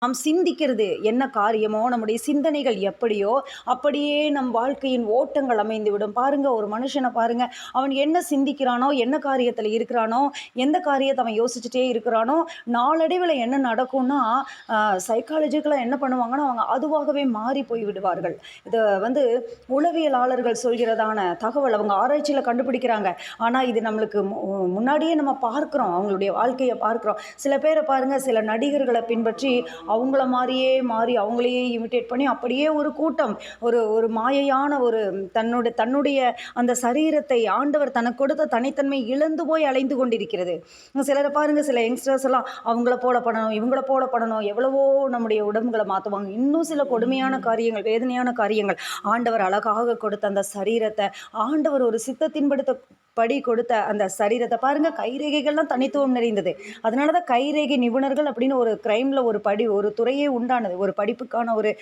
நாம் சிந்திக்கிறது என்ன காரியமோ நம்முடைய சிந்தனைகள் எப்படியோ அப்படியே நம் வாழ்க்கையின் ஓட்டங்கள் அமைந்துவிடும். பாருங்க ஒரு மனுஷனை பாருங்க. அவன் என்ன சிந்திக்கிறானோ என்ன காரியத்தில் இருக்கிறானோ எந்த காரியத்தை அவன் யோசிச்சுட்டே இருக்கிறானோ நாளடைவில் என்ன நடக்கும்னா சைக்காலஜிக்கலாக என்ன பண்ணுவாங்கன்னா அவங்க அதுவாகவே மாறி போய் விடுவார்கள். இதை வந்து உளவியலாளர்கள் சொல்கிறதான தகவல் அவங்க ஆராய்ச்சியில் கண்டுபிடிக்கிறாங்க. ஆனால் இது நம்மளுக்கு மு- முன்னாடியே நம்ம பார்க்குறோம். அவங்களுடைய வாழ்க்கையை பார்க்குறோம். சில பேரை பாருங்கள் சில நடிகர்களை பின்பற்றி அவங்கள மாதிரியே மாறி அவங்களையே இமிட்டேட் பண்ணி அப்படியே ஒரு கூட்டம் ஒரு ஒரு மாயையான ஒரு தன்னுடைய தன்னுடைய அந்த சரீரத்தை ஆண்டவர் தனக்கு கொடுத்த தனித்தன்மை இழந்து போய் அலைந்து கொண்டிருக்கிறது. சிலரை பாருங்க சில யங்ஸ்டர்ஸ் எல்லாம் அவங்கள போல பண்ணணும் இவங்கள போல பண்ணணும் எவ்வளவோ நம்முடைய உடம்புகளை மாற்றுவாங்க இன்னும் சில கொடுமையான காரியங்கள் வேதனையான காரியங்கள் ஆண்டவர் அழகாக கொடுத்த அந்த சரீரத்தை ஆண்டவர் ஒரு சித்தத்தின்படுத்த படி கொடுத்த அந்த சரீரத்தை பாருங்க கைரேகைகள்லாம் தனித்துவம் நிறைந்தது. அதனால தான் கைரேகை நிபுணர்கள் அப்படின்னு ஒரு க்ரைமில் ஒரு படி ஒரு துறையே உண்டானது. ஒரு படிப்புக்கான ஒரு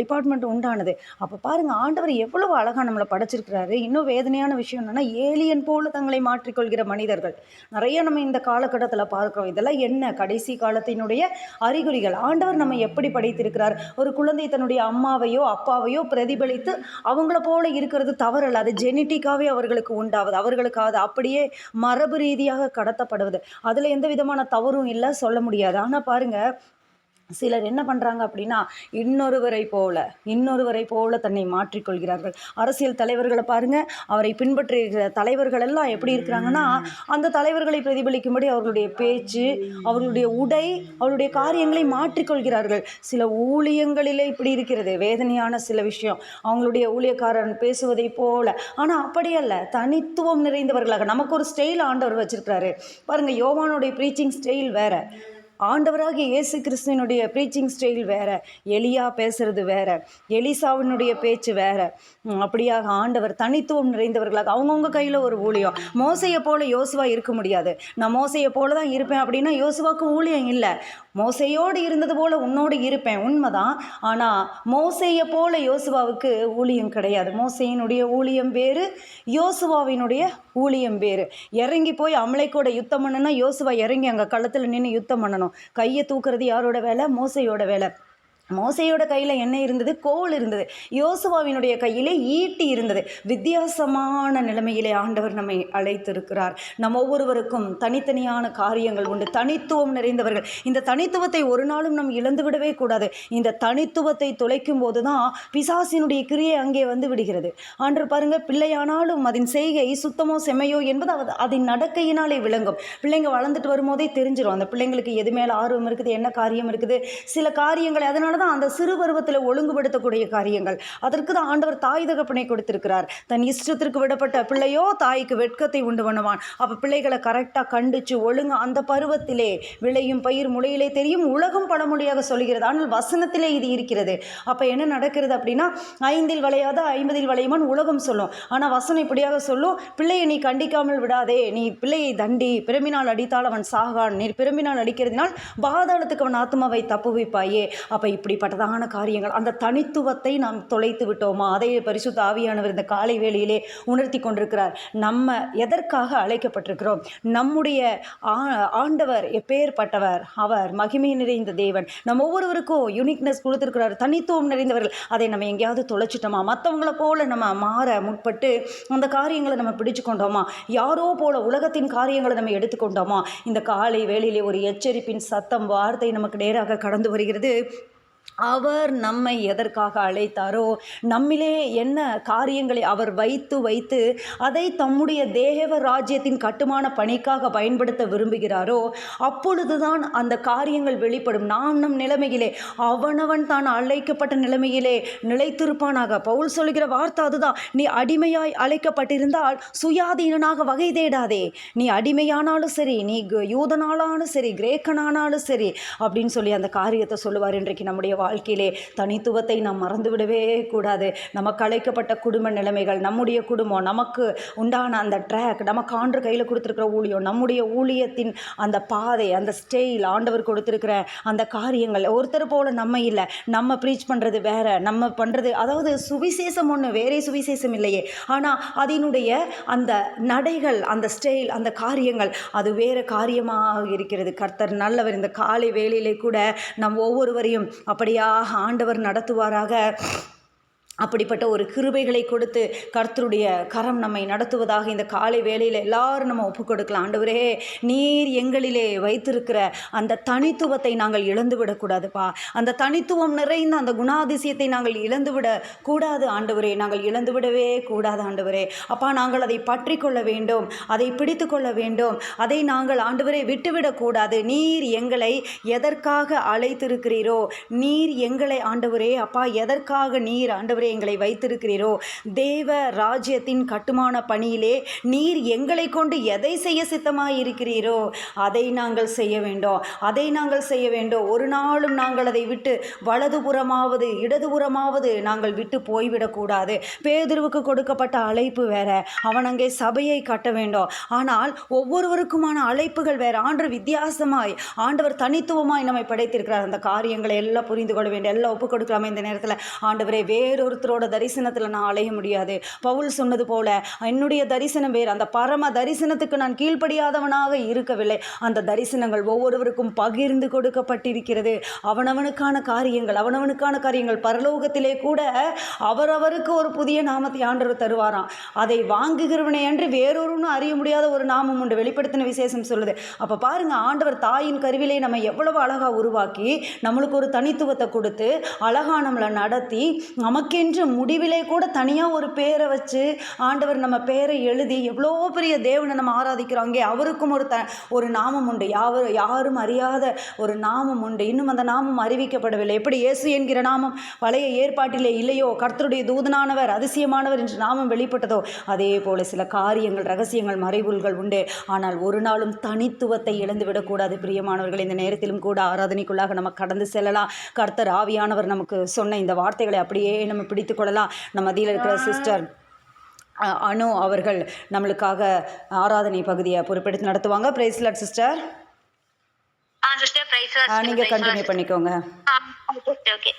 டிபார்ட்மெண்ட் உண்டானது. அப்போ பாருங்க ஆண்டவர் எவ்வளவு அழகாக நம்மளை படைச்சிருக்கிறாரு. இன்னும் வேதனையான விஷயம் என்னன்னா ஏலியன் போல தங்களை மாற்றிக்கொள்கிற மனிதர்கள். நிறைய நம்ம இந்த காலகட்டத்தில் பார்க்குறோம். இதெல்லாம் என்ன? கடைசி காலத்தினுடைய அறிகுறிகள். ஆண்டவர் நம்ம எப்படி படைத்திருக்கிறார்? ஒரு குழந்தை தன்னுடைய அம்மாவையோ அப்பாவையோ பிரதிபலித்து அவங்கள போல இருக்கிறது தவறல்ல. அது ஜெனட்டிக்காவே அவர்களுக்கு உண்டாவது. அவர்களுக்காக அப்படியே மரபு ரீதியாக கடத்தப்படுவது. அதில் எந்த விதமான தவறும் இல்லை சொல்ல முடியாது. ஆனால் பாருங்கள் சிலர் என்ன பண்ணுறாங்க அப்படின்னா இன்னொருவரை போல இன்னொருவரை போல தன்னை மாற்றிக்கொள்கிறார்கள். அரசியல் தலைவர்களை பாருங்க அவரை பின்பற்றுகிற தலைவர்கள் எல்லாம் எப்படி இருக்கிறாங்கன்னா அந்த தலைவர்களை பிரதிபலிக்கும்படி அவர்களுடைய பேச்சு அவர்களுடைய உடை அவருடைய காரியங்களை மாற்றிக்கொள்கிறார்கள். சில ஊழியங்களிலே இப்படி இருக்கிறது வேதனையான சில விஷயம். அவங்களுடைய ஊழியக்காரன் பேசுவதை போல. ஆனால் அப்படி அல்ல. தனித்துவம் நிறைந்தவர்களாக நமக்கு ஒரு ஸ்டைல் ஆண்டவர் வச்சிருக்கிறாரு. பாருங்க யோவானுடைய ப்ரீச்சிங் ஸ்டைல் வேற. ஆண்டவராகிய இயேசு கிறிஸ்துவனுடைய ப்ரீச்சிங் ஸ்டைல் வேற. எலியா பேசுறது வேற. எலிசாவினுடைய பேச்சு வேற. அப்படியாக ஆண்டவர் தனித்துவம் நிறைந்தவர்களாக அவங்கவுங்க கையில் ஒரு ஊழியம். மோசையை போல யோசுவா இருக்க முடியாது. நான் மோசையை போல தான் இருப்பேன் அப்படின்னா யோசுவாக்கு ஊழியம் இல்லை. மோசையோடு இருந்தது போல உன்னோடு இருப்பேன். உண்மைதான். ஆனால் மோசையை போல யோசுவாவுக்கு ஊழியம் கிடையாது. மோசையினுடைய ஊழியம் வேறு யோசுவாவினுடைய ஊழியம் வேறு. இறங்கி போய் அமலைக்கூட யுத்தம் பண்ணுனா யோசுவா இறங்கி அங்கே களத்தில் நின்று யுத்தம் பண்ணணும். கையை தூக்குறது யாரோட வேலை? மோசையோட வேலை. மோசையோட கையில் என்ன இருந்தது? கோல் இருந்தது. யோசுவாவினுடைய கையிலே ஈட்டி இருந்தது. வித்தியாசமான நிலைமையிலே ஆண்டவர் நம்மை அழைத்திருக்கிறார். நம் ஒவ்வொருவருக்கும் தனித்தனியான காரியங்கள் உண்டு. தனித்துவம் நிறைந்தவர்கள். இந்த தனித்துவத்தை ஒரு நாளும் நம் இழந்து விடவே கூடாது. இந்த தனித்துவத்தை தொலைக்கும் போது தான் பிசாசினுடைய கிரியை அங்கே வந்து விடுகிறது. ஆண்டவர் பாருங்க பிள்ளையானாலும் அதன் செய்கை சுத்தமோ செம்மையோ என்பது அது அதன் நடக்கையினாலே விளங்கும். பிள்ளைங்க வளர்ந்துட்டு வரும்போதே தெரிஞ்சிடும் அந்த பிள்ளைங்களுக்கு எது மேலே ஆர்வம் இருக்குது என்ன காரியம் இருக்குது? சில காரியங்களை அதனால தான் அந்த சிறு பருவத்தில் ஒழுங்குபடுத்தக்கூடிய காரியங்கள். அதற்கு தான் ஆண்டவர் தாய் தகப்பனை கொடுத்திருக்கிறார். தன் இஷ்டத்திற்கு விடப்பட்ட பிள்ளையோ தாய்க்கு வெட்கத்தை உண்டு பண்ணுவான். அப்போ பிள்ளைகளை கரெக்டாக கண்டிச்சு ஒழுங்கு அந்த பருவத்திலே விளையும் பயிர் முளையிலே தெரியும் உலகம் பழமொழியாக சொல்கிறது. ஆனால் வசனத்திலே இது இருக்கிறது. அப்போ என்ன நடக்கிறது அப்படின்னா ஐந்தில் விளையாத ஐம்பதில் விளையுமான் உலகம் சொல்லும். ஆனால் வசனம் இப்படியாக சொல்லும் பிள்ளையை நீ கண்டிக்காமல் விடாதே. நீ பிள்ளையை தண்டி பிறமினால் அடித்தால் அவன் சாகான். நீ பிறம்பினால் அடிக்கிறதுனால் பாதாளத்துக்கு அவன் ஆத்மாவை தப்புவிப்பாயே. அப்போ இப்படிப்பட்டதான காரியங்கள். அந்த தனித்துவத்தை நாம் தொலைத்து விட்டோமா? அதை பரிசுத்த ஆவியானவர் இந்த காலை வேளையிலே உணர்த்தி கொண்டிருக்கிறார். நம்ம எதற்காக அழைக்கப்பட்டிருக்கிறோம்? நம்முடைய ஆ- ஆண்டவர் எப்பேற்பட்டவர்? அவர் மகிமை நிறைந்த தேவன். நம்ம ஒவ்வொருவருக்கும் யூனிக்னஸ் கொடுத்துருக்கிறார். தனித்துவம் நிறைந்தவர்கள். அதை நம்ம எங்கேயாவது தொலைச்சிட்டோமா? மற்றவங்கள போல நம்ம மாற முற்பட்டு அந்த காரியங்களை நம்ம பிடிச்சு கொண்டோமா யாரோ போல உலகத்தின் காரியங்களை நம்ம எடுத்துக்கொண்டோமா? இந்த காலை வேளையிலே ஒரு எச்சரிப்பின் சத்தம் வார்த்தை நமக்கு நேராக கடந்து வருகிறது. அவர் நம்மை எதற்காக அழைத்தாரோ நம்மிலே என்ன காரியங்களை அவர் வைத்து வைத்து அதை தம்முடைய தேவ ராஜ்யத்தின் கட்டுமான பணிக்காக பயன்படுத்த விரும்புகிறாரோ அப்பொழுதுதான் அந்த காரியங்கள் வெளிப்படும். நாம் நம் நிலைமையிலே அவனவன் தான் அழைக்கப்பட்ட நிலைமையிலே நிலைத்திருப்பானாக. பவுல் சொல்கிற வார்த்தை அதுதான். நீ அடிமையாய் அழைக்கப்பட்டிருந்தால் சுயாதீனனாக வகை தேடாதே. நீ அடிமையானாலும் சரி நீ யூதனானாலும் சரி கிரேக்கனானாலும் சரி அப்படின்னு சொல்லி அந்த காரியத்தை சொல்லுவார் இன்றைக்கு நம்முடைய நம்முடைய வாழ்க்கையிலே தனித்துவத்தை நாம் மறந்துவிடவே கூடாது. நமக்கு அழைக்கப்பட்ட குடும்ப நிலைமைகள் நம்முடைய குடும்பம் நமக்கு உண்டான அந்த ட்ராக் நமக்கு ஆண்டு கையில் கொடுத்துருக்கிற ஊழியம் நம்முடைய ஊழியத்தின் அந்த பாதை அந்த ஸ்டெயில் ஆண்டவர் கொடுத்துருக்கிற அந்த காரியங்கள் ஒருத்தர் போல் நம்ம இல்லை. நம்ம ப்ரீச் பண்ணுறது வேற நம்ம பண்ணுறது அதாவது சுவிசேஷம் ஒன்று வேறே சுவிசேஷம் இல்லையே. ஆனால் அதனுடைய அந்த நடைகள் அந்த ஸ்டைல் அந்த காரியங்கள் அது வேறு காரியமாக இருக்கிறது. கர்த்தர் நல்லவர் இந்த காலை வேலையிலே கூட நம் ஒவ்வொருவரையும் அப்படியாக ஆண்டவர் நடத்துவாராக. அப்படிப்பட்ட ஒரு கிருபைகளை கொடுத்து கர்த்தருடைய கரம் நம்மை நடத்துவதாக இந்த காலை வேளையில் எல்லாரும் நம்ம ஒப்புக் கொடுக்கலாம். ஆண்டவரே நீர் எங்களிலே வைத்திருக்கிற அந்த தனித்துவத்தை நாங்கள் இழந்துவிடக்கூடாதுப்பா அந்த தனித்துவம் நிறைந்த அந்த குணாதிசயத்தை நாங்கள் இழந்துவிட கூடாது ஆண்டவரே. நாங்கள் இழந்துவிடவே கூடாது ஆண்டவரே. அப்பா நாங்கள் அதை பற்றி கொள்ள வேண்டும் அதை பிடித்து கொள்ள வேண்டும். அதை நாங்கள் ஆண்டவரே விட்டுவிடக்கூடாது நீர் எங்களை எதற்காக அழைத்திருக்கிறீரோ நீர் எங்களை ஆண்டவரே. அப்பா எதற்காக நீர் ஆண்டவரே எங்களை வைத்திருக்கிறீரோ? தேவ ராஜ்யத்தின் கட்டுமான பணியிலே நீர் எங்களை கொண்டு எதை செய்ய சித்தமாக இருக்கிறீரோ அதை நாங்கள் செய்ய வேண்டும். அதை நாங்கள் செய்ய வேண்டும். ஒரு நாளும் நாங்கள் அதை விட்டு வலதுபுறமாவது இடதுபுறமாவது நாங்கள் விட்டு போய்விடக்கூடாது. பேதுருவுக்கு கொடுக்கப்பட்ட அழைப்பு வேற. அவன் அங்கே சபையை கட்ட வேண்டும். ஆனால் ஒவ்வொருவருக்குமான அழைப்புகள் வேற. ஆண்டு வித்தியாசமாய் ஆண்டவர் தனித்துவமாய் நம்மை படைத்திருக்கிறார். அந்த காரியங்களை எல்லாம் புரிந்து கொள்ள வேண்டும் எல்லாம் ஒப்புக் கொடுக்கலாமே இந்த நேரத்தில். ஆண்டவரே ஒருத்தரோட தரிசனத்தில் நான் அலைய முடியாது. பவுல் சொன்னது போல என்னுடைய தரிசனம் வேறு. அந்த பரம தரிசனத்துக்கு நான் கீழ்ப்படியாதவனாக இருக்கவில்லை. அந்த தரிசனங்கள் ஒவ்வொருவருக்கும் பகிர்ந்து கொடுக்கப்பட்டிருக்கிறது. அவனவனுக்கான காரியங்கள் அவனவனுக்கான காரியங்கள் பரலோகத்திலே கூட அவரவருக்கு ஒரு புதிய நாமத்தை ஆண்டவர் தருவாராம். அதை வாங்குகிறவனை என்று வேறொருன்னு அறிய முடியாத ஒரு நாமம் உண்டு. வெளிப்படுத்தின விசேஷம் சொல்லுது. அப்போ பாருங்க ஆண்டவர் தாயின் கருவிலே நம்ம எவ்வளவு அழகாக உருவாக்கி நம்மளுக்கு ஒரு தனித்துவத்தை கொடுத்து அழகாக நம்மளை நடத்தி என்று முடிவிலே கூட தனியாக ஒரு பேரை வச்சு ஆண்டவர் நம்ம பேரை எழுதி எவ்வளோ பெரிய தேவனை நம்ம ஆராதிக்கிறோம். அங்கே அவருக்கும் ஒரு த ஒரு நாமம் உண்டு. யாவர் யாரும் அறியாத ஒரு நாமம் உண்டு. இன்னும் அந்த நாமம் அறிவிக்கப்படவில்லை. எப்படி இயேசு என்கிற நாமம் பழைய ஏற்பாட்டிலே இல்லையோ? கர்த்தருடைய தூதனானவர் அதிசயமானவர் என்று நாமம் வெளிப்பட்டதோ? அதே போல சில காரியங்கள் ரகசியங்கள் மறைபொருள்கள் உண்டு. ஆனால் ஒரு நாளும் தனித்துவத்தை இழந்து விடக்கூடாது. பிரியமானவர்கள் இந்த நேரத்திலும் கூட ஆராதனைக்குள்ளாக நம்ம கடந்து செல்லலாம். கர்த்தர் ஆவியானவர் நமக்கு சொன்ன இந்த வார்த்தைகளை அப்படியே நம்ம பிடித்து கொள்ளலாம் நம்ம மத்தியில் இருக்கிற சிஸ்டர் அனு அவர்கள் நம்மளுக்காக ஆராதனை பகுதியை பொறுப்பெடுத்து நடத்துவாங்க. பிரைஸ்லாட் சிஸ்டர் நீங்க கண்டினியூ பண்ணிக்கோங்க. ஓகே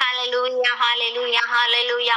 ஹalleluya ஹalleluya ஹalleluya